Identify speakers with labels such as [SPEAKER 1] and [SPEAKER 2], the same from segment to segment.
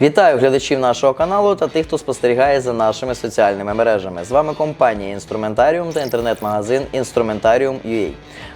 [SPEAKER 1] Вітаю глядачів нашого каналу та тих, хто спостерігає за нашими соціальними мережами. З вами компанія Інструментаріум та інтернет-магазин Instrumentarium.ua.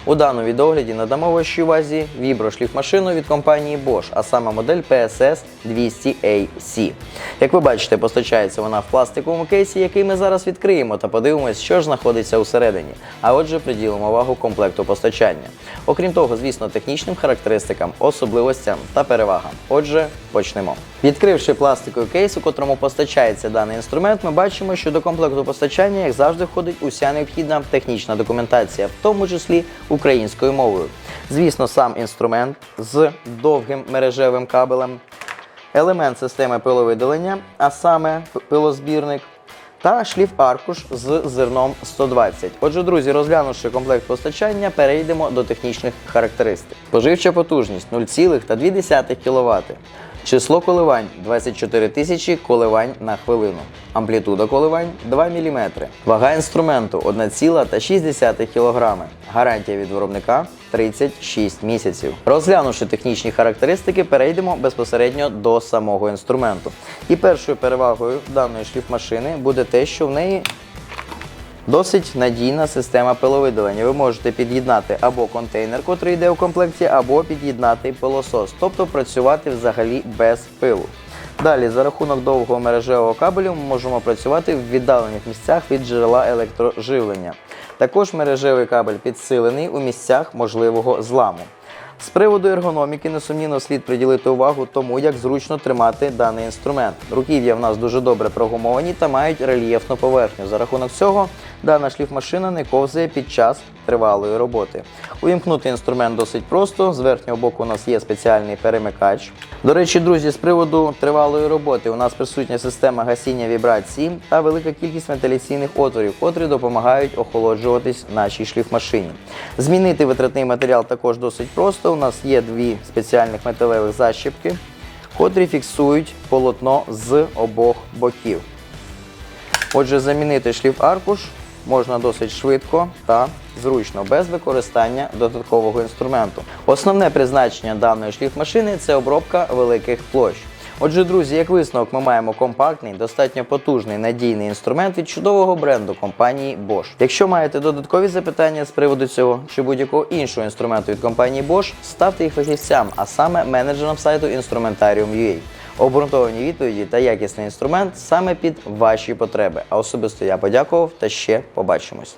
[SPEAKER 1] У даному відогляді надамо вашій увазі віброшліфмашину від компанії Bosch, а саме модель PSS 200AC. Як ви бачите, постачається вона в пластиковому кейсі, який ми зараз відкриємо та подивимось, що ж знаходиться усередині. А отже, приділимо увагу комплекту постачання. Окрім того, звісно, технічним характеристикам, особливостям та перевагам. Отже, почнемо. Відкривши пластиковий кейс, у котрому постачається даний інструмент, ми бачимо, що до комплекту постачання, як завжди, входить уся необхідна технічна документація, в тому числі українською мовою. Звісно, сам інструмент з довгим мережевим кабелем, елемент системи пиловидалення, а саме пилозбірник, та шліф-аркуш з зерном 120. Отже, друзі, розглянувши комплект постачання, перейдемо до технічних характеристик. Споживча потужність 0,2 кВт. Число коливань 24 тисячі коливань на хвилину. Амплітуда коливань 2 мм. Вага інструменту 1,6 кг. Гарантія від виробника 36 місяців. Розглянувши технічні характеристики, перейдемо безпосередньо до самого інструменту. І першою перевагою даної шліфмашини буде те, що в неї Досить надійна система пиловидалення. Ви можете під'єднати або контейнер, котрий йде у комплекті, або під'єднати пилосос, тобто працювати взагалі без пилу. Далі, за рахунок довгого мережевого кабелю, ми можемо працювати в віддалених місцях від джерела електроживлення. Також мережевий кабель підсилений у місцях можливого зламу. З приводу ергономіки, несумнівно, слід приділити увагу тому, як зручно тримати даний інструмент. Руків'я в нас дуже добре прогумовані та мають рельєфну поверхню. За рахунок цього дана шліфмашина не ковзає під час тривалої роботи. Увімкнути інструмент досить просто. З верхнього боку у нас є спеціальний перемикач. До речі, друзі, з приводу тривалої роботи у нас присутня система гасіння вібрації та велика кількість вентиляційних отворів, котрі допомагають охолоджуватись нашій шліфмашині. Змінити витратний матеріал також досить просто. У нас є дві спеціальних металевих защіпки, котрі фіксують полотно з обох боків. Отже, замінити шліф-аркуш можна досить швидко та зручно, без використання додаткового інструменту. Основне призначення даної шліфмашини це обробка великих площ. Отже, друзі, як висновок, ми маємо компактний, достатньо потужний надійний інструмент від чудового бренду компанії Bosch. Якщо маєте додаткові запитання з приводу цього чи будь-якого іншого інструменту від компанії Bosch, ставте їх фахівцям, а саме менеджерам сайту Instrumentarium.ua. Обґрунтовані відповіді та якісний інструмент саме під ваші потреби. А особисто я подякував та ще побачимось.